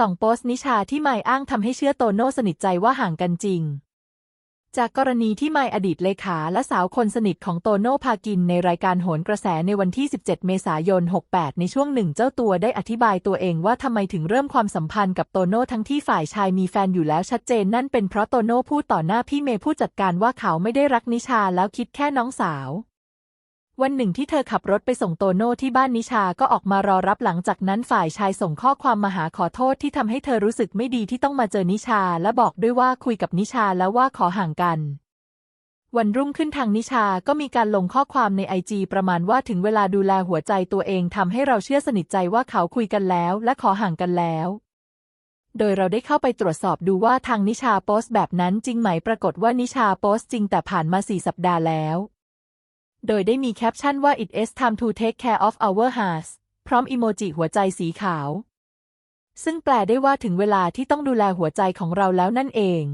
สองโพสต์นิชาที่ไมายอ้างทำให้เชื่อโตโน่สนิทใจว่าห่างกันจริง จากกรณีที่ไมายอดีตเลขาและสาวคนสนิทของโตโน่พากินในรายการโหนกระแสในวันที่ 17 เมษายน 68 ในช่วงหนึ่งเจ้าตัวได้อธิบายตัวเองว่าทำไมถึงเริ่มความสัมพันธ์กับโตโน่ทั้งที่ฝ่ายชายมีแฟนอยู่แล้วชัดเจนนั่นเป็นเพราะโตโน่พูดต่อหน้าพี่เมย์ผู้จัดการว่าเขาไม่ได้รักนิชาแล้วคิดแค่น้องสาว วันหนึ่งที่เธอขับรถไปส่งโตโน่ที่บ้านนิชาก็ออกมารอรับหลังจากนั้นฝ่ายชายส่งข้อความมาหาขอโทษที่ทำให้เธอรู้สึกไม่ดีที่ต้องมาเจอนิชา และบอกด้วยว่าคุยกับนิชาแล้วว่าขอห่างกัน วันรุ่งขึ้นทางนิชาก็มีการลงข้อความในไอจีประมาณว่าถึงเวลาดูแลหัวใจตัวเองทำให้เราเชื่อสนิทใจว่าเขาคุยกันแล้ว และขอห่างกันแล้วโดยเราได้เข้าไปตรวจสอบดูว่าทางนิชาโพสต์แบบนั้นจริงไหมปรากฏว่านิชาโพสต์จริงแต่ผ่านมาสี่สัปดาห์แล้ว โดยได้มีแคปชั่นว่า it is time to take care of our hearts พร้อมอิโมจิหัวใจสีขาว ซึ่งแปลได้ว่าถึงเวลาที่ต้องดูแลหัวใจของเราแล้วนั่นเอง